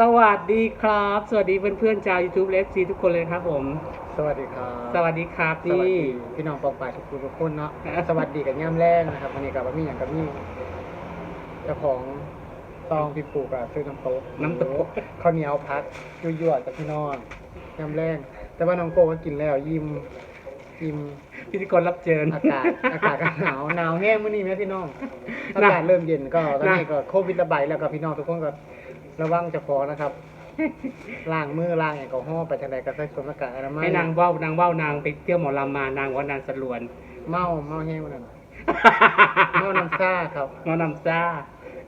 สวัสดีครับ สวัสดีเพื่อนๆชาว YouTube เลฟซีทุกคนเลยครับผม สวัสดีครับสวัสดีครับสวัสนี่ ดีพี่น้องปองปายทุกคนทุกคนเนาะ ครับ สวัสดีกับย่ำแรกนะครับวันนี้กับมีอย่างกับมีเจ้าของซองพี่ปูกับซื้อน้ำโต๊ะน้ำตกข้าวเหนียวพัดยั่วๆจากพี่น้องย่ำแรกแต่ว่าน้องโกก็กินแล้วยิ้มยิ้มพิธีกรรับเชิญ อากาศ อากาศก็หนาวหนาวแห้งมื้อนี้ไหมพี่น้องหนาวอากาศเริ่มเย็นก็ตอนนี้หนาวก็โควิดระบาดแล้วก็พี่น้องทุกคนก็ ระวังเจะพองนะครับ ล้างมือล้างแอลกอฮอล์ไปทางใดก็ใส่สวมหน้ากากอนามัยให้นางเว่านางเว่านางไปเที่ยวหมอลำมานางว่านางสลวน เมาเมาแห้งวันนั้นเมาน้ำซ่าครับหมอน้ำซ่า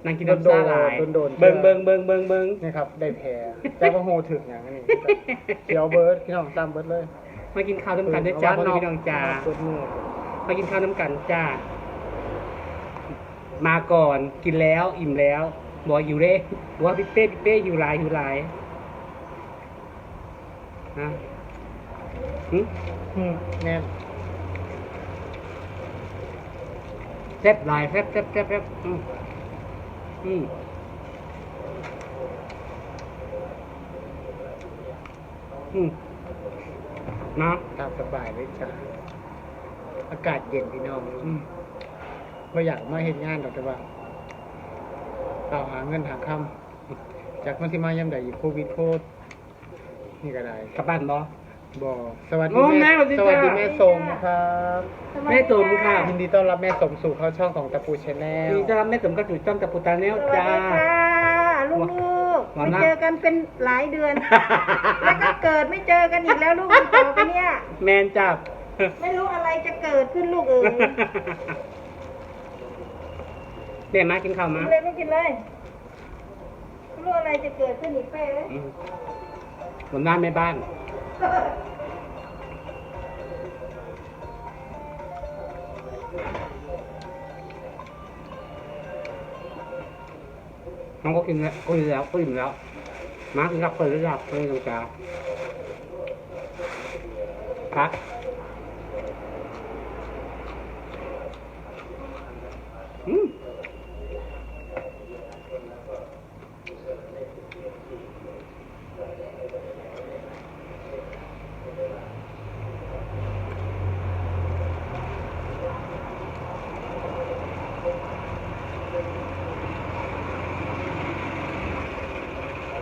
นางกินน้ำซ่าหลายโดนๆเบิงเบิงเบิงเบิงเบิงนี่ครับได้แผลแต่ว่าโหถึงอย่างนี้เขียวเบิร์ดพี่น้องตามเบิร์ดเลยมากินข้าวน้ำกันด้วยจ้าพ่อแม่พี่น้องจ้าเปิดมือมากินข้าวน้ำกันจ้ามาก่อนกินแล้วอิ่มแล้ว บอกอยู่เร่บอกว่าพี่เป้พี่เป้อยู่หลายอยู่หลายฮะหึอืมแน่นแซ่บหลายแซ่บแซ่บแซ่บแซ่บอืมอืมอืมนะตามสบายเลยจ้าอากาศเย็นพี่น้องอืมไม่อยากมาเห็นงานดอกแต่ว่า เอาหาเงินหาคำจากมันที่มาย่ำใดอีกโควิดโคตรนี่ก็ได้กลับบ้านบอบอสวัสดีโอ้แม่สวัสดีสวัสดีจ้าแม่สมครับแม่ตุ่มค่ะยินดีต้อนรับแม่สมสู่เข้าช่องของตะปูชแนลนี่จะรับแม่สมกับจุดจ้อมกับปุตตาแนวสวัสจ้าดีค่ะลูกๆหวานไม่นะเจอกันเป็นหลายเดือน แล้วก็เกิดไม่เจอกันอีกแล้วลูกอีกต่อไปเนี่ย แมนจับไม่รู้อะไรจะเกิดขึ้นลูกเอ๋ย เดี๋ยวมากินข้าวมากินเลยไม่กินเลยไม่รู้อะไรจะเกิดขึ้นอีกเป้เอ้ยอืมผมหน้าแม่บ้าน น้องก็กินแล้วก็อิ่มแล้วก็อิ่มแล้ว มากินกับเปิดหรือยังเปิดตรงกลางพัก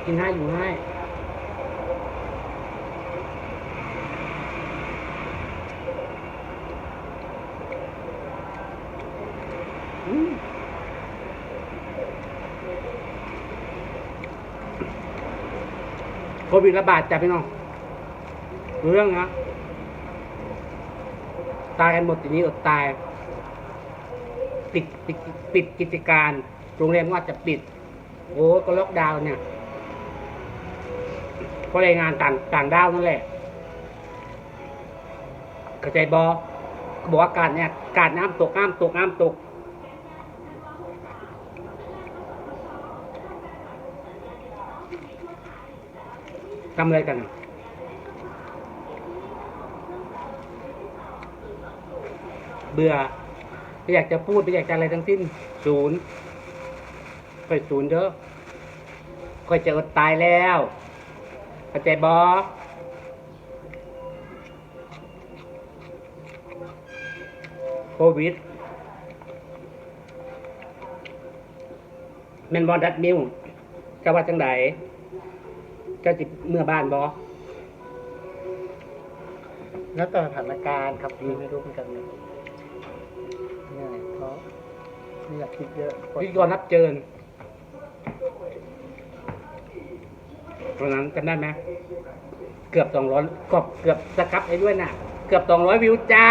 กินให้อยู่ให้โควิดระบาดจ้ะพี่น้อง เรื่องนะ ตายกันหมดทีนี้อดตาย ปิดปิดปิดกิจการ โรงแรมว่าจะปิด โอ้ก็ล็อกดาวน์เนี่ย เพราะแรงงานต่างต่างด้าวนั่นแหละเข้าใจบอเขาบอกว่าการเนี่ยการน้ำตกน้ำตกน้ำตกทำอะไรกันเบื่อไม่อยากจะพูดไม่อยากจะอะไรทั้งสิ้นศูนย์ค่อยศูนย์เด้อค่อยจะอดตายแล้ว เข้าใจบอโควิดแมนบอลดัดมิวจะว่าจังไดเจ้าจิเมื่อบ้านบอแล้วแต่สถานการณ์ครับพี่ไม่รู้เหมือนกันเลยเหนื่อยเพราะไม่อยากคิดเยอะพิธีกรรับเจิญ ตอนนั้นจำได้ไหมเกือบสองร้อยกอบเกือบสครับไอ้ด้วยน่ะ เกือบสองร้อยวิวจ้า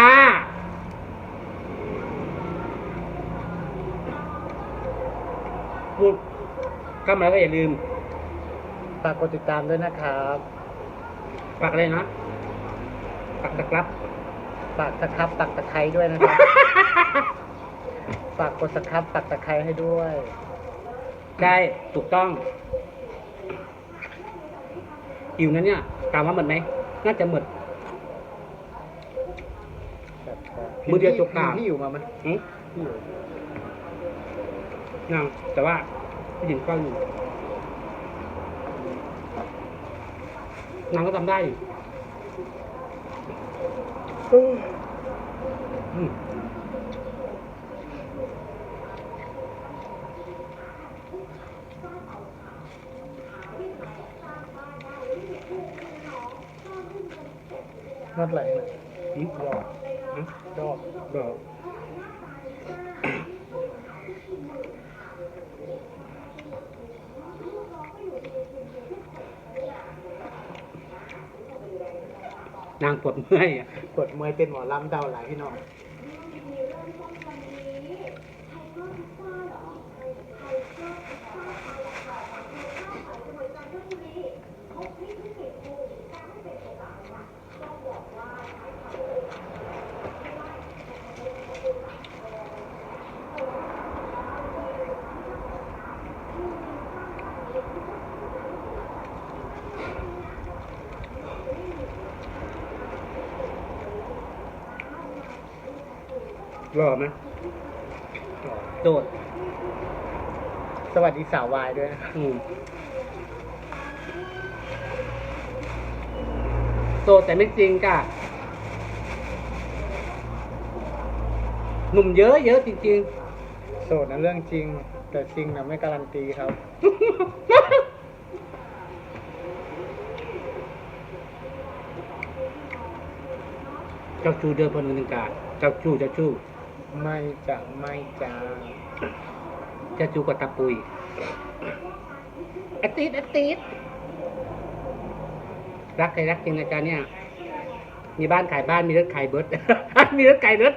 พูดเข้ามาแล้วก็อย่าลืมฝากกดติดตามด้วยนะครับฝากอะไรนะฝากตะครับ ฝากสครับตักตะไคร้ด้วยนะครับ ฝากกดสครับตักตะไคร้ให้ด้วย ได้ถูกต้อง อยู่นั้นเนี่ยถามว่าหมดไหมน่าจะหมดแบบมือเดียวจบข่าวพี่อยู่มาไหมอืมพี่อยู่ยังแต่ว่าผู้หญิงเฝ้าอยู่นางก็ทำได้อยู่ อื นัดไหล่หน่อยอืมดอกดอกนางปวดเมื่อยอะปวดเมื่อยเป็นหมอลำเดาหลายพี่น้อง รอไหมโดด สวัสดีสาววายด้วยนะครับอืมโสดแต่ไม่จริงก่ะหนุ่มเยอะเยอะจริงโสดนะเรื่องจริง แต่จริงนะไม่การันตีครับ ๆ เจ้าชูเดินพนึงกาเจ้าชูเจ้าชู ไม่จะไม่จะเจ้าชูกับตะปุยอตตีดอตตีดรักใครรักจริงอาจารย์เนี่ย มีบ้านขายบ้านมีรถขายเบิร์ดมีรถขายรถ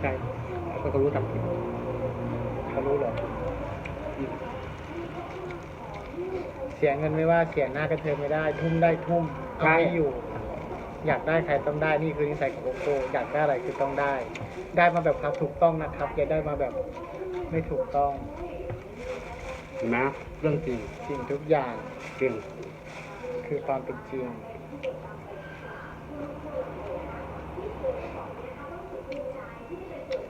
ใช่เขาก็รู้ตับเขารู้เหรอเสียเงินไม่ว่าเสียหน้ากระเทยไม่ได้ ทุ่มได้ทุ่มเอาไม่อยู่ อยากได้ใครต้องได้นี่คือนิสัยของโกโก้อยากได้อะไรคือต้องได้ ได้มาแบบครับถูกต้องนะครับอย่าได้มาแบบไม่ถูกต้องเห็นไหมเรื่องจริงสิ่งทุกอย่างจริงคือความเป็นจริง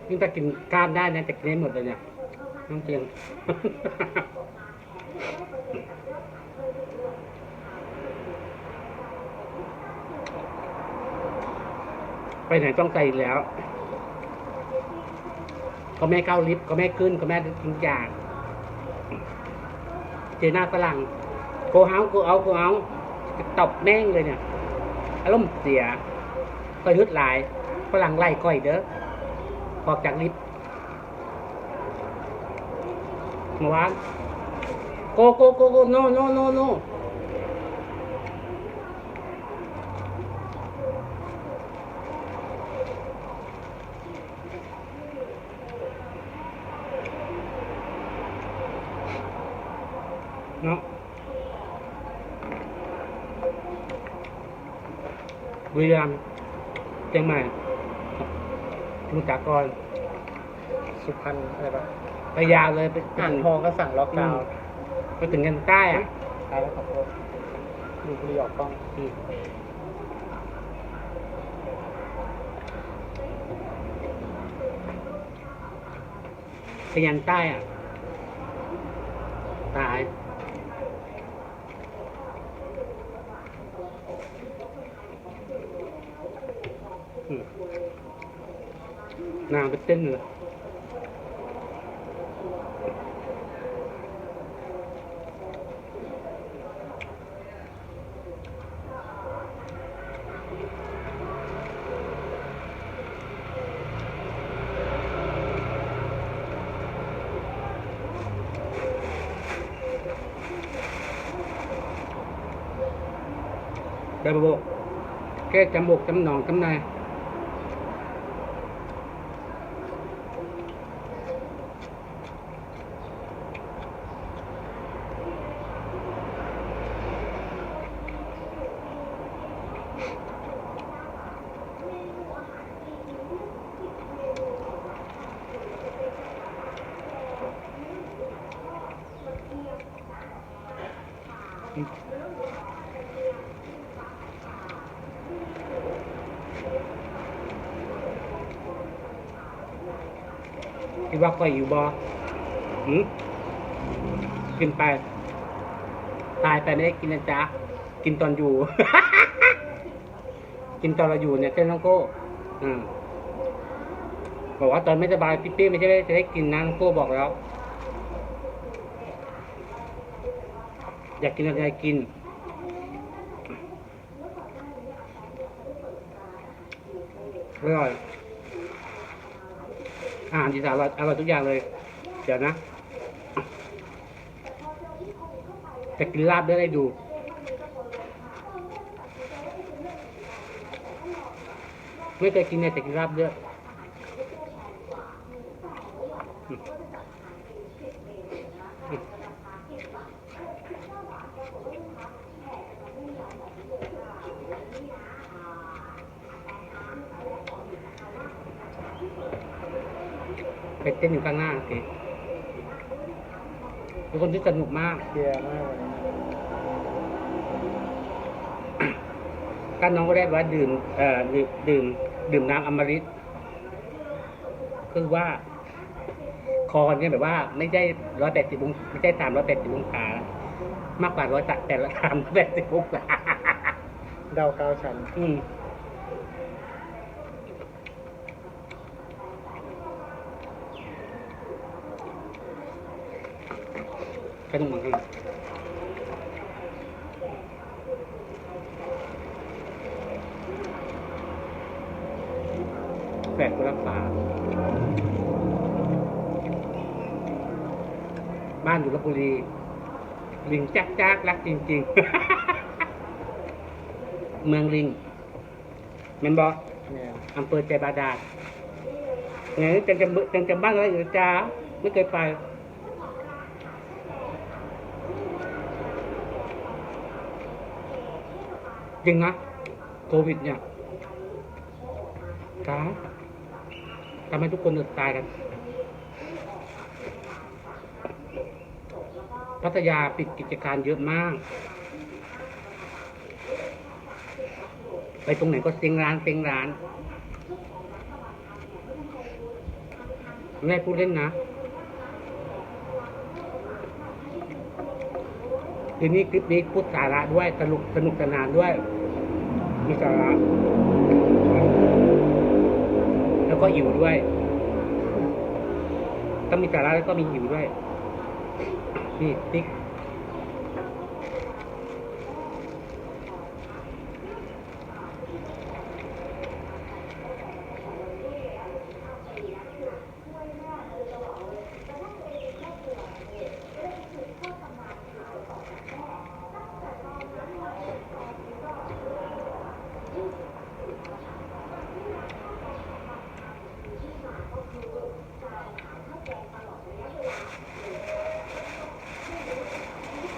นี่ถ้ากินก้านได้นะจะกินได้หมดเลยเนี่ยน้องจริง ไปไหนต้องใจอีกแล้วก็ไม่เข้าลิฟต์ก็ไม่ขึ้นก็ไม่ทุกอย่างเจอหน้าฝรั่งโกเฮาโกเอาโกเอาตบแม่งเลยเนี่ยอารมณ์เสียก้อยฮึดหลายฝรั่งไล่ก้อยเด้อออกจากลิฟต์เมื่อวานโกโกโกโกโนโนโนโน บุรีรัมย์เชียงใหม่สมุทรสาครสุพรรณอะไรปะไปยาวเลยไปไปอ่างถึงทองก็สั่งล็อกดาวน์ไปถึงกันใต้อะตายแล้วขอโทษดูบุหรีออกกล้องอืมไปยันใต้อะ ตาย นางไปเต้นเลยแบบบอกแก้จมูกจำหนองจำนาย คิดว่าก้อยู่บอหืมขึ้นไป ตายไปไม่ได้กินนะจ๊ะ กินตอนอยู่ กินตอนเราอยู่เนี่ยเส้นน้องโก้อืมบอกว่าตอนไม่สบายพี่ปี้ไม่ใช่จะได้กินนะน้องโก้บอกแล้ว อยากกินอะไรกิน อร่อยอาหารอีสานอร่อยอร่อยทุกอย่างเลย เดี๋ยวนะจะกินลาบด้ได้ดู ไม่เคยกินเนี่ยแต่กินลาบเยอะ ไปเต้นอยู่ข้างหน้าสิเป็นคนที่สนุกมากเชียร์มากเลยนะก็น้องก็ได้ว่าดื่มเอ่อดื่มดื่มดื่มน้ำอมฤตคือว่า คอเนี่ยแบบว่า ไม่ได้ร้อยแปดสิบองไม่ใช่สามร้อยแปดสิบองศามากกว่าร้อยแต่ละสามร้อยแปดสิบองศาดาวเก้าชั้นอืม สนุกเหมือนกันแปลกคนรักษา บ้านอยู่ลบบุรี ลิงจักจักรักจริง ๆ เมืองลิงแมันบอกเนี่ยอำเภอใจบาดาลไงจังจำจังจำบ้านอะไรอยู่จ้าไม่เคยไป จริงนะโควิดเนี่ยตายทำให้ทุกคนอดตายกัน พัทยาปิดกิจการเยอะมาก ไปตรงไหนก็เซ็งร้านเซ็งร้านไม่พูดเล่นนะทีนี้คลิปนี้พูดสาระด้วยสนุกสนุกสนานด้วย มีสาระแล้วก็หิวด้วย ต้องมีสาระแล้วก็มีหิวด้วย นี่ติ๊ก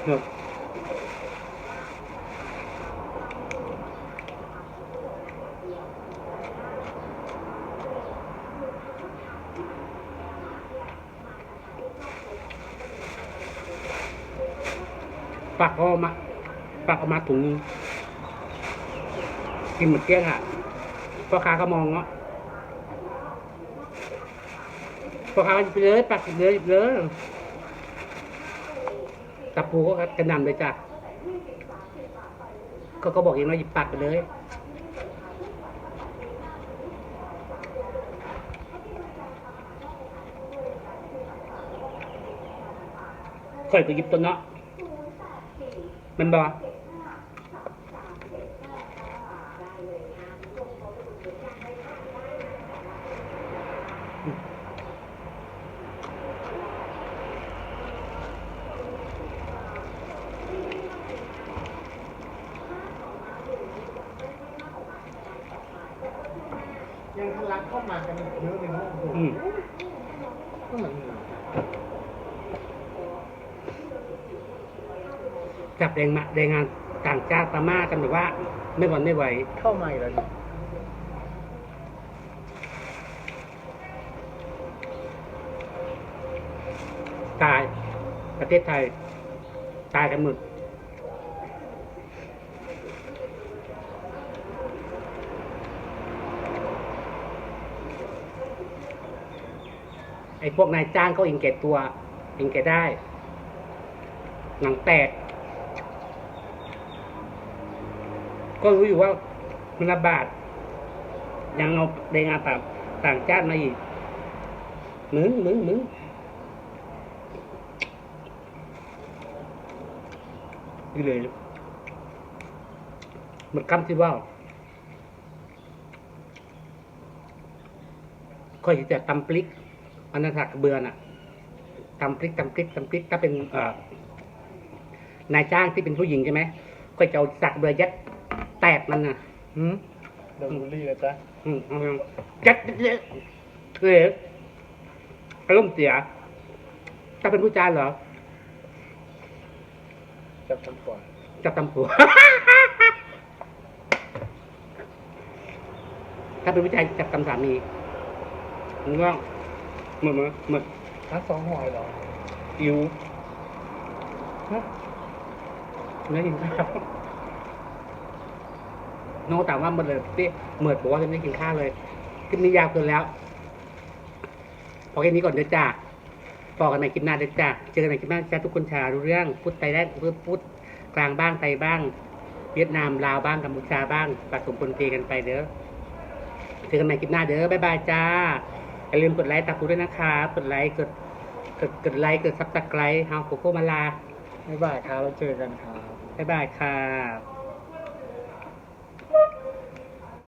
ครับ ปักออกมา ปักออกมาถุงกินหมดเกลี้ยงอะพ่อค้าก็มองเนาะพ่อค้าไปเลยปักเลยหยิบเลยตะปูก็กระนำเลยจ้ะก็ก็บอกเองว่าหยิบปักไปเลยค่อยไปหยิบตัวเนาะ มันบอกอืมยังทะลักเข้ามากันอีกเยอะในห้องผมอืมก็เหมือน จับแรงมาแรงงานต่างชาติพม่ากันแบบว่า ไม่หวันไม่ไหวเข้ามาอีกแล้วนี่ตายประเทศไทย ตายกันหมดไอ้พวกนายจ้างเขาเองแก่ตัวเองแก่ได้ หนังแตก ก็รู้อยู่ว่ามันระบาด ยังเอาแรงงานต่างต่างชาติมาอีกมึงมึงมึงนี่เลยมันคำที่ว่าค่อยจะตำพริกอันนั้นถักเบือน่ะตำพริกตำพริกตำพริกถ้าเป็นนายจ้างที่เป็นผู้หญิงใช่ไหมค่อยจะเอาสักเบือยัด แตกมันน่ะหืมโดนบูลลี่เลยจ้ะอืมเอายังยัดเยอะเลยอารมณ์เสียถ้าเป็นผู้ชายเหรอ จับทำก่อนจับตำผัว ถ้าเป็นผู้ชายจับตำสามีมึงว่าเหมือนเหมือนเหมือนทั้งสองหอยเหรออิวฮะไม่ได้ยินครับ น้องถามว่ามันเลยที่เมือบอกว่าจะไม่กินข้าวเลยคลิปนี้ยาวเกินแล้ว พอแค่นี้ก่อนเดี๋ยวจ้าบอกันในคลิปหน้าเดี๋ยวจ้าเจอกันในคลิปหน้าจ้าทุกคนชารู้เรื่องพูดไทยได้พูดพูดกลางบ้างไทยบ้าง เวียดนามลาวบ้างกัมพูชาบ้างผสมปนเปกันไปเด้อเจอกันในคลิปหน้าเด้อบ๊ายบายจ้าอย่าลืมกดไลค์ตามกูด้วยนะคะกดไลค์กดกดกดไลค์กดซับสไครต์ฮาวโกโกมาลาบ๊ายบายครับแล้วเจอกันครับบ๊ายบายค่ะ